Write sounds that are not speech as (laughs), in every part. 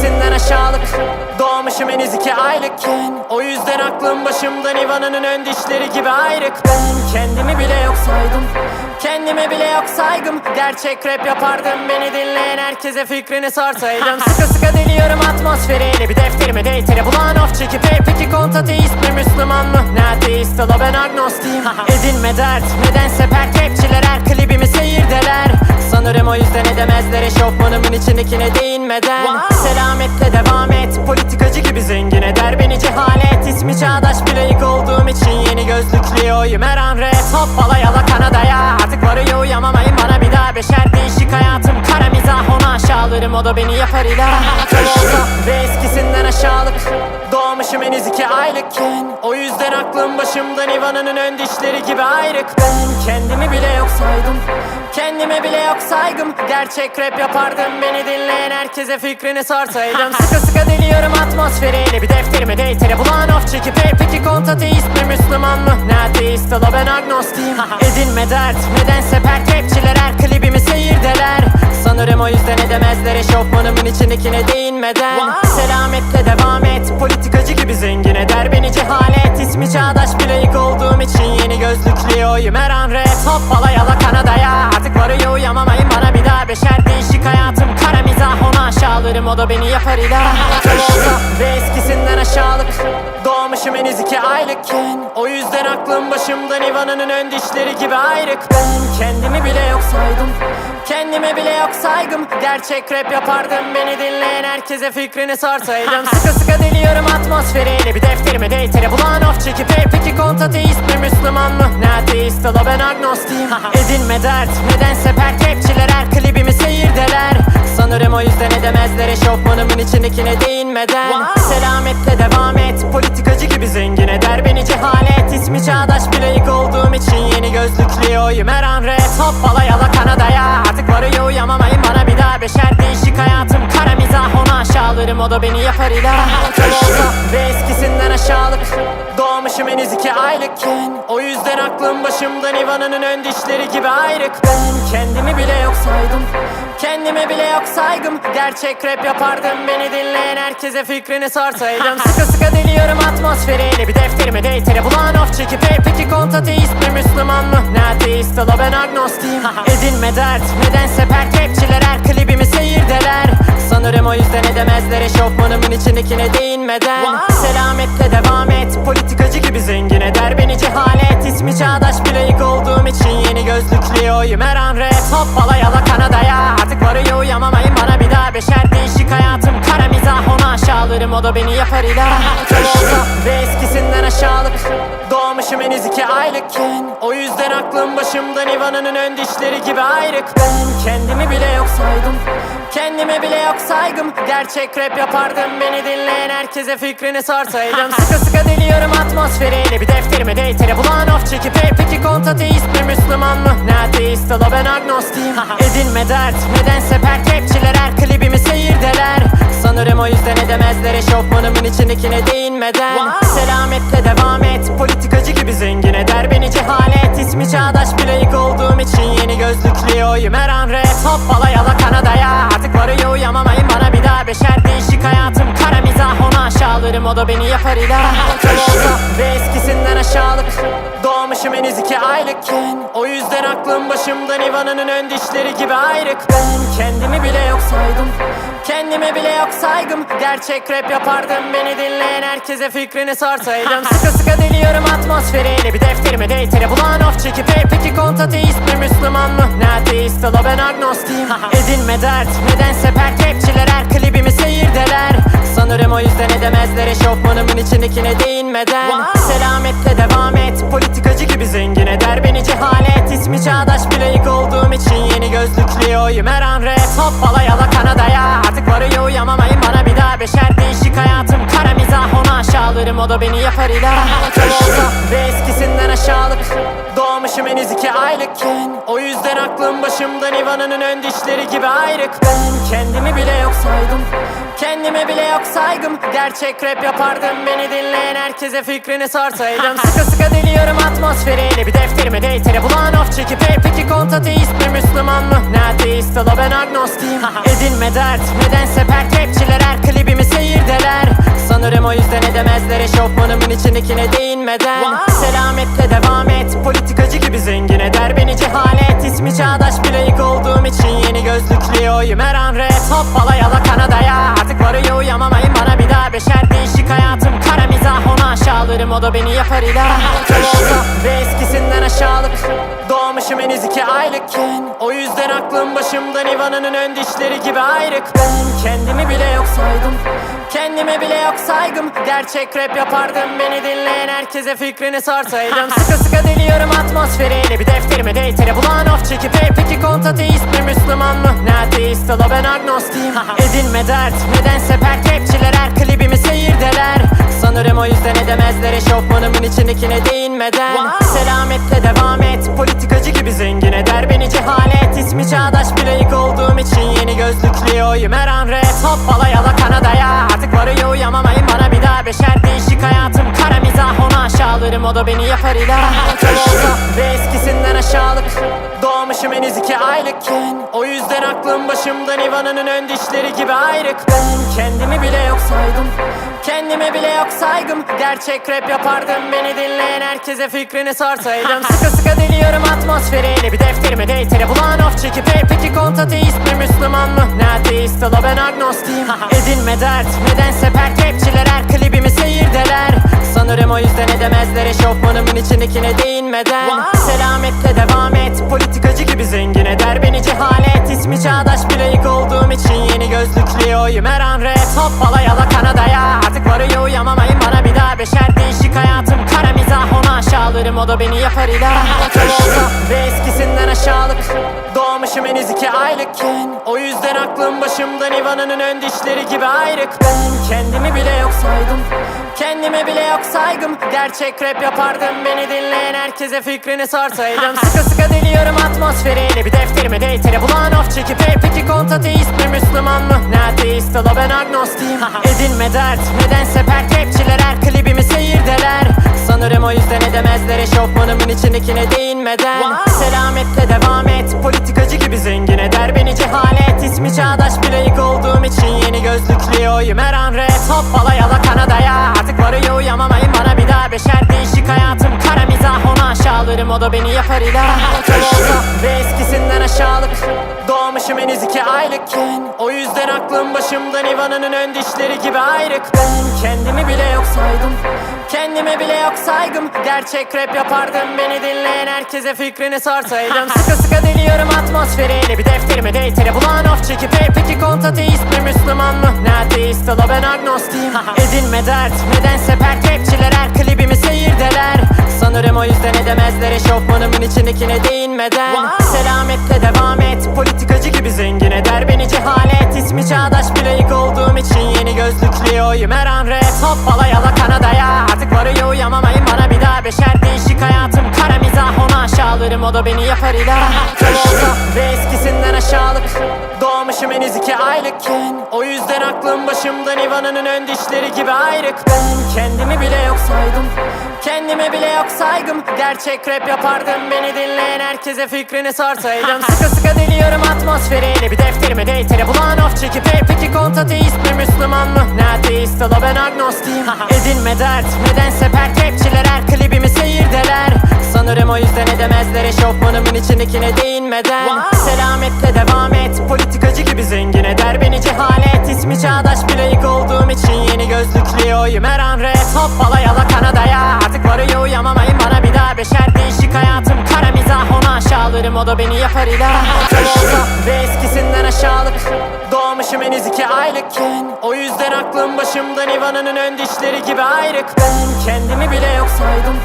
eskisinden aşağılık. Doğmuşum henüz iki aylıkken. O yüzden aklım başımdan Ivana'nın ön dişleri gibi ayrık. Ben kendimi bile yok saydım. Kendime bile yok saygım. Gerçek rap yapardım. Beni dinleyen herkese fikrini sorsaydım. (laughs) Sıkı sıkı deliyorum atmosferiyle Bir defterime deytere bulan of! çekip Hey peki kont ateist mi Müslüman mı? Ne ateist ben agnostiyim. (laughs) Edinme dert. Nedense pert rapçiler her klibimi Sanırım o yüzden edemezler. Eşofmanımın içindekine değinmeden. Selametle devam et. Politikacı gibi zengin eder beni cehalet. İsmi çağdaş bir layık olduğum için Yeni gözlüklü oyum. Her an rap Hoppala yala Kanada'ya. Artık varıyor uyamamayın bana bir daha Beşer. Değişik hayatım kara mizah Onu aşağılarım. O da beni yapar ilah. Ve eskisinden aşağılık. Doğmuşum henüz iki aylıkken O yüzden aklım başımdan Ivana'nın ön dişleri gibi ayrık. Ben kendimi bile yok saydım. Kendime bile yok saygım. Gerçek rap yapardım. Beni dinleyen herkese fikrini sorsaydım. (laughs) Sıkı sıkı deliyorum atmosferiyle Bir defterime deytere bulan of çekip Hey peki kont ateist mi Müslüman mı? Ne ateist ola ben agnostiyim. (laughs) Edinme dert. Nedense pert rapçiler her klibimi seyirdeler. Sanırım o yüzden edemezler. Eşofmanımın içindekine değinmeden. Selametle devam et Politikacı gibi zengin eder beni cehalet. İsmi çağdaş bir layık olduğum için Yeni gözlüklü oyum. Her an rap Hoppala yala Kanada'ya. Artık varıyor uyamamayın bana bir daha Beşer. Değişik hayatım kara mizah Onu aşağılarım. O da beni yapar ilah Ve eskisinden aşağılık. Doğmuşum henüz iki aylıkken. O yüzden aklım başımdan Ivana'nın ön dişleri gibi ayrık. Ben kendimi bile yok saydım Kendime bile yok saygım. Gerçek rap yapardım. Beni dinleyen herkese fikrini sorsaydım (laughs) Sıkı sıkı deliyorum atmosferiyle Bir defterime deytere bulan of çekip Hey peki kont ateist mi Müslüman mı? Ne ateist ola ben agnostiyim. (laughs) Edinme dert. Nedense pert rapçiler her klibimi seyirdeler. Sanırım o yüzden edemezler eşofmanımın içindekine değinmeden. Selametle devam et. Politikacı gibi zengin eder beni cehalet İsmi çağdaş layık olduğum için Yeni gözlüklü oyum. Her an rap Hoppala yala Kanada'ya. Artık varıyor uyamamayın bana bir daha Beşer. Değişik hayatım kara mizah Onu aşağılarım. O da beni yapar ilah Ve eskisinden aşağılık Henüz iki aylıkken O yüzden aklım başımdan Ivana'nın ön dişleri gibi ayrık. Ben kendimi bile yok saydım. Kendime bile yok saygım. Gerçek rap yapardım Beni dinleyen herkese fikrini sorsaydım. (laughs) Sıkı sıkı deliyorum atmosferiyle Bir defterime deytere bulan of çekip Hey peki kont ateist mi Müslüman mı? Ne ateist ola ben agnostiyim (laughs) Edinme dert Nedense pert rapçiler her klibimi seyirdeler Sanırım o yüzden edemezler eşofmanımın içindekine değinmeden. Selametle devam et Politikacı gibi zengin eder beni cehalet. İsmi çağdaş bir layık olduğum için Yeni gözlüklü oyum her an rap Hoppala yala Kanada'ya. Artık varıyor uyamamayın bana bir daha Beşer. Değişik hayatım Aşağılarım o da beni yapar ilah Ve eskisinden aşağılık. Doğmuşum henüz iki aylıkken O yüzden aklım başımdan Ivana'nın ön dişleri gibi ayrık. Ben kendimi bile yok saydım. Kendime bile yok saygım. Gerçek rap yapardım Beni dinleyen herkese fikrini sorsaydım. (laughs) Sıkı sıkı deliyorum atmosferiyle Bir defterime deytere bulan of çekip Hey peki kont ateist mi Müslüman mı? Ne ateist ola ben agnostiyim (laughs) Edinme dert Nedense pert rapçiler her klibimi seyirdeler Sanırım o yüzden edemezler eşofmanımın içindekine değinmeden. Selametle devam et Politikacı gibi zengin eder beni cehalet. İsmi çağdaş bir layık olduğum için Yeni gözlüklü oyum. Her an rap Hoppala yala Kanada'ya. Artık varıyor uyamamayın bana bir daha Beşer. Değişik hayatım aşağılarım o da beni yapar ilah (laughs) Ve eskisinden aşağılık. Doğmuşum henüz iki aylıkken O yüzden aklım başımdan Ivana'nın ön dişleri gibi ayrık. Ben kendimi bile yok saydım. Kendime bile yok saygım. Gerçek rap yapardım Beni dinleyen herkese fikrini sorsaydım. (laughs) Sıkı sıkı deliyorum atmosferiyle Bir defterime deytere bulan of çekip Hey peki kont ateist mi Müslüman mı? Ne ateist ben agnostiyim (laughs) Edinme dert Nedense pert rapçiler her klibimi seyirdeler Sanırım o yüzden edemezler. Eşofmanımın içindekine değinmeden. Selametle devam et. Politikacı gibi zengin eder beni cehalet. İsmi çağdaş bir layık olduğum için Yeni gözlüklü oyum. Her an rap Hoppala yala Kanada'ya. Artık varıyor uyamamayın bana bir daha Beşer Aşağılarım o da beni yapar ilah Ve eskisinden aşağılık. Doğmuşum henüz iki aylıkken O yüzden aklım başımdan Ivana'nın ön dişleri gibi ayrık. Ben kendimi bile yok saydım. Kendime bile yok saygım. Gerçek rap yapardım. Beni dinleyen herkese fikrini sorsaydım (laughs) Sıkı sıkı deliyorum atmosferiyle Bir defterime deytere bulan of çekip. Hey peki kont ateist mi Müslüman mı? Ne ateist ola ben agnostiyim (laughs) Edinme dert. Nedense pert rapçiler her klibimi edemezler eşofmanımın içindekine değinmeden Selametle devam et Politikacı gibi zengin eder beni cehalet. İsmi çağdaş bir layık olduğum için Yeni gözlüklü oyum her an rap Hoppala yala Kanada'ya. Artık varıyor uyamamayın bana bir daha Beşer değişik Onu aşağılarım o da beni yapar ilah Ve eskisinden aşağılık. Doğmuşum henüz iki aylıkken. O yüzden aklım başımda Nivana'nın ön dişleri gibi ayrık. Ben kendimi bile yok saydım. Kendime bile yok saygım. Gerçek rap yapardım. Beni dinleyen herkese fikrini sorsaydım. (laughs) Sıkı sıkı deliyorum atmosferiyle Bir defterime deytere bulan of çekip Hey peki kont ateist mi Müslüman mı? Ne ateist ola ben agnostiyim (laughs) Edinme dert. Nedense pert rapçiler her klibimi seyirdeler Sanırım o yüzden edemezler. Eşofmanımın içindekine değinmeden. Selametle devam et. Politikacı gibi zengin eder beni cehalet. İsmi çağdaş bir layık olduğum için Yeni gözlüklü oyum. Her an rap Hoppala yala Kanada'ya. Artık varıyor uyamamayın bana bir daha Beşer. Değişik hayatım kara mizah Onu aşağılarım. O da beni yapar ilah Ve eskisinden aşağılık. Doğmuşum henüz iki aylıkken aklım başımda Nivana'nın ön dişleri gibi ayrık Ben kendimi bile yok saydım. Kendime bile yok saygım. Gerçek rap yapardım. Beni dinleyen herkese fikrini sorsaydım. (laughs) Sıkı sıkı deliyorum atmosferiyle Bir defterime deytere bulan of çekip Hey peki kont ateist mi Müslüman mı? Ne ateist ola ben agnostiyim (laughs) Edinme dert. Nedense pert rapçiler her klibimi seyirdeler. Sanırım o yüzden edemezler. Eşofmanımın içindekine değinmeden. Selametle devam et. Politikacı gibi zengin eder beni cehalet İsmi çağdaş bir layık olduğum için Yeni gözlüklü oyum. Her an rap Hoppala yala Kanada'ya. Artık varıyor uyamamayın bana bir daha Beşer. Değişik hayatım kara mizah Onu aşağılarım. O da beni yapar ilah Ve eskisinden aşağılık. Doğmuşum henüz iki aylıkken. O yüzden aklım başımda Nivana'nın ön dişleri gibi ayrık. Ben kendimi bile yok saydım Kendime bile yok saygım. Gerçek rap yapardım. Beni dinleyen herkese fikrini sorsaydım (laughs) Sıkı sıkı deliyorum atmosferiyle Bir defterime deytere bulan of çekip Hey peki kont ateist mi Müslüman mı? Ne ateist ola ben agnostiyim (laughs) Edinme dert Nedense pert rapçiler her klibimi seyirdeler Sanırım o yüzden edemezler eşofmanımın içindekine değinmeden. Selametle devam et. Politikacı gibi zengin eder beni cehalet. İsmi çağdaş bir layık olduğum için Yeni gözlüklü oyum her an rap Hoppala yala Kanada'ya. Artık varıyor uyamamayın bana bir daha Beşer. Değişik hayatım kara mizah. Onu aşağılarım o da beni yapar ilah Ve eskisinden aşağılık. Doğmuşum henüz iki aylıkken O yüzden aklım başımda Nivana'nın ön dişleri gibi ayrık. Ben kendimi bile yok saydım. Kendime bile yok saygım. Gerçek rap yapardım Beni dinleyen herkese fikrini sorsaydım. (laughs) Sıkı sıkı deliyorum atmosferiyle Bir defterime deytere bulan of çekip Hey peki kont ateist mi Müslüman mı? Ne ateist ola ben agnostiyim (laughs) Edinme dert Nedense pert rapçiler her klibimi seyirdeler Sanırım o yüzden edemezler eşofmanımın içindekine değinmeden. Selametle devam et Politikacı gibi zengin eder beni cehalet. İsmi çağdaş bir layık olduğum için Yeni gözlüklü oyum. Her an rap Hoppala yala Kanada'ya. Artık varıyor uyamamayın bana bir daha Beşer. Değişik mizah Aşağılarım o da beni yapar ilah Ve eskisinden aşağılık. Doğmuşum henüz iki aylıkken O yüzden aklım başımda Nivana'nın ön dişleri gibi ayrık. Ben kendimi bile yok saydım. Kendime bile yok saygım. Gerçek rap yapardım Beni dinleyen herkese fikrini sorsaydım. (laughs) Sıkı sıkı deliyorum atmosferiyle Bir defterime deytere bulan of çekip Hey peki kont ateist mi Müslüman mı? Ne ateist ola ben agnostiyim. (laughs) Edinme dert Nedense pert rapçiler her klibimi seyirdeler. Sanırım o yüzden edemezler eşofmanımın içindekine değinmeden. Selametle devam et Politikacı gibi zengin eder beni cehalet. İsmi çağdaş bir layık olduğum için Yeni gözlüklü oyum. Her an rap Hoppala yala Kanada'ya. Artık varıyor uyamamayın bana bir daha Beşer Aşağılarım o da beni yapar ilah Olsa Ve eskisinden aşağılık. Doğmuşum henüz iki aylıkken O yüzden aklım başımda Nivana'nın ön dişleri gibi ayrık. Ben kendimi bile yok saydım.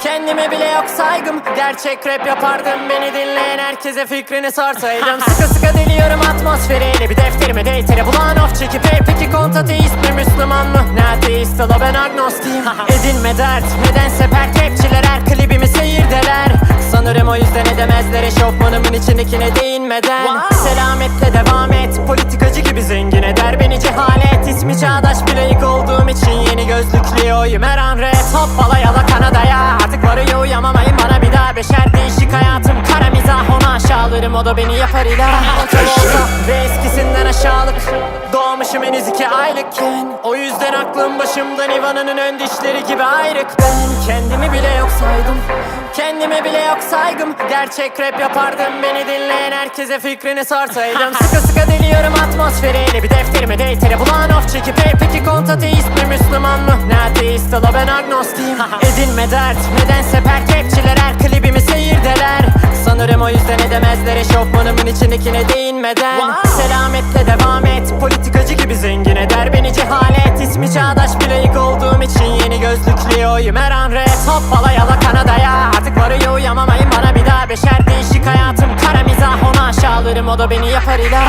Kendime bile yok saygım. Gerçek rap yapardım Beni dinleyen herkese fikrini sorsaydım. (laughs) Sıkı sıkı deliyorum atmosferiyle Bir defterime deytere bulan of çekip Hey peki kont ateist mi Müslüman mı? Ne ateist ola ben agnostiyim (laughs) Edinme dert Nedense pert rapçiler her klibimi seyirdeler Sanırım o yüzden edemezler eşofmanımın içindekine değinmeden. Selametle devam et Politikacı gibi zengin eder beni cehalet. İsmi çağdaş bir layık olduğum için Yeni gözlüklü oyum her an rap Hoppala yala Kanada'ya Artık varıyor uyamamayın bana bir daha Beşer. Değişik hayatım aşağılarım o da beni yapar ilah olsa Ve eskisinden aşağılık. Doğmuşum henüz iki aylıkken O yüzden aklım başımda Nirvana'nın ön dişleri gibi ayrık. Ben kendimi bile yok saydım. Kendime bile yok saygım. Gerçek rap yapardım beni dinleyen herkese fikrini sorsaydım. (laughs) Sıkı sıkı deliyorum atmosferiyle Bir defterime deytere bulan of çekip Hey peki kont ateist mi Müslüman mı? Ne ateist ola ben agnostiyim (laughs) Edinme dert. Nedense perkepçiler her o edemezler eşofmanımın içindekine değinmeden Selametle devam et politikacı gibi zengin eder beni cehalet. İsmi çağdaş bir layık olduğum için yeni gözlüklü oyum her an rap Hoppala yala Kanada'ya artık varıyor uyamamayın bana bir daha Beşer. Değişik hayatım kara mizah onu aşağılarım o da beni yapar ilah